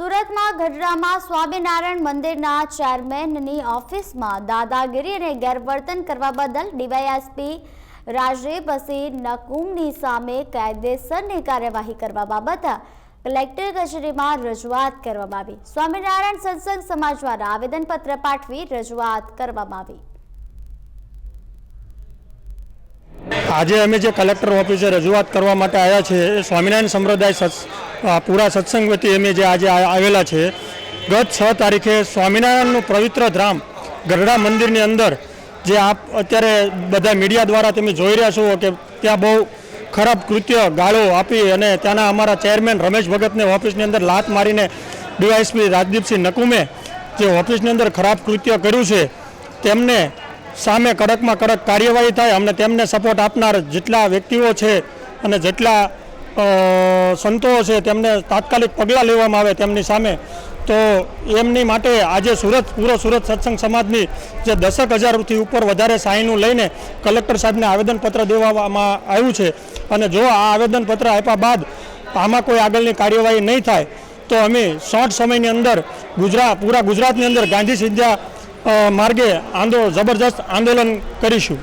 સુરતમાં ગઢડામાં સ્વામિનારાયણ મંદિરના ચેરમેનની ઓફિસમાં દાદાગીરી અને ગેરવર્તન કરવા બદલ ડીવાયએસપી રાજેપસી નકુમની સામે કાયદેસરની કાર્યવાહી કરવા બાબત કલેક્ટર કચેરીમાં રજૂઆત કરવામાં આવી. સ્વામિનારાયણ સત્સંગ સમાજ દ્વારા આવેદનપત્ર પાઠવી રજૂઆત કરવામાં આવી. આજે અમે જે કલેક્ટર ઓફિસે રજૂઆત કરવા માટે આવ્યા છે, એ સ્વામિનારાયણ સંપ્રદાય પૂરા સત્સંગ વતી અમે જે આજે આવેલા છે. ગત છ તારીખે સ્વામિનારાયણનું પવિત્ર ધામ ગરડા મંદિરની અંદર જે આપ અત્યારે બધા મીડિયા દ્વારા તમે જોઈ રહ્યા છો કે ત્યાં બહુ ખરાબ કૃત્ય ગાળો આપી અને ત્યાંના અમારા ચેરમેન રમેશ ભગતને ઓફિસની અંદર લાત મારીને ડીવાયસપી રાજદીપસિંહ નકુમે જે ઓફિસની અંદર ખરાબ કૃત્ય કર્યું છે, તેમને સામે કડકમાં કડક કાર્યવાહી થાય અમને તેમને સપોર્ટ આપનાર જેટલા વ્યક્તિઓ છે અને જેટલા સંતો છે તેમને તાત્કાલિક પગલાં લેવામાં આવે તેમની સામે. તો એમની માટે આજે સુરત પૂરો સુરત સત્સંગ સમાજની જે દસક હજારથી ઉપર વધારે સાઈનું લઈને કલેક્ટર સાહેબને આવેદનપત્ર દેવામાં આવ્યું છે. અને જો આ આવેદનપત્ર આપ્યા બાદ આમાં કોઈ આગળની કાર્યવાહી નહીં થાય તો અમે શોર્ટ સમયની અંદર ગુજરાત પૂરા ગુજરાતની અંદર ગાંધી અ, માર્ગે આંદોલન જબરજસ્ત આંદોલન કરીશું.